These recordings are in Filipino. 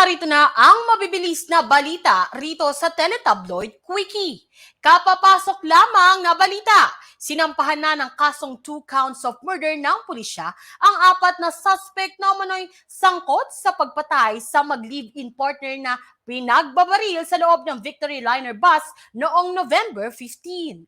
Narito na ang mabibilis na balita rito sa Teletabloid Quickie. Kapapasok lamang na balita. Sinampahan na ng kasong two counts of murder ng pulisya ang apat na suspect na umano'y sangkot sa pagpatay sa mag-live-in partner na pinagbabaril sa loob ng Victory Liner bus noong November 15.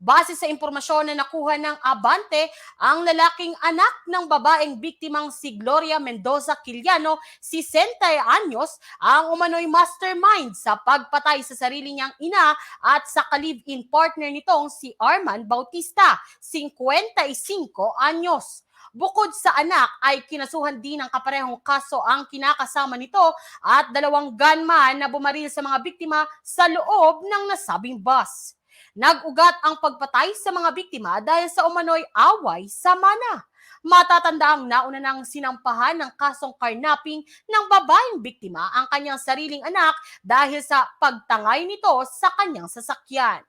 Base sa impormasyon na nakuha ng Abante, ang lalaking anak ng babaeng biktimang si Gloria Mendoza Quiliano, si 60 anyos, ang umano'y mastermind sa pagpatay sa sarili niyang ina at sa ka-live-in partner nitong si Arman Bautista, 55 anyos. Bukod sa anak ay kinasuhan din ng kaparehong kaso ang kinakasama nito at dalawang gunman na bumaril sa mga biktima sa loob ng nasabing bus. Nag-ugat ang pagpatay sa mga biktima dahil sa umano'y away sa mana. Matatanda ang nauna ng sinampahan ng kasong karnaping ng babaeng biktima ang kanyang sariling anak dahil sa pagtangay nito sa kanyang sasakyan.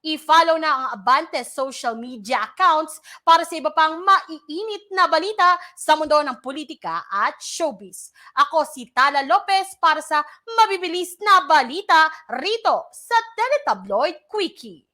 I-follow na ang Abante social media accounts para sa iba pang maiinit na balita sa mundo ng politika at showbiz. Ako si Tala Lopez para sa mabibilis na balita rito sa Teletabloid Quickie.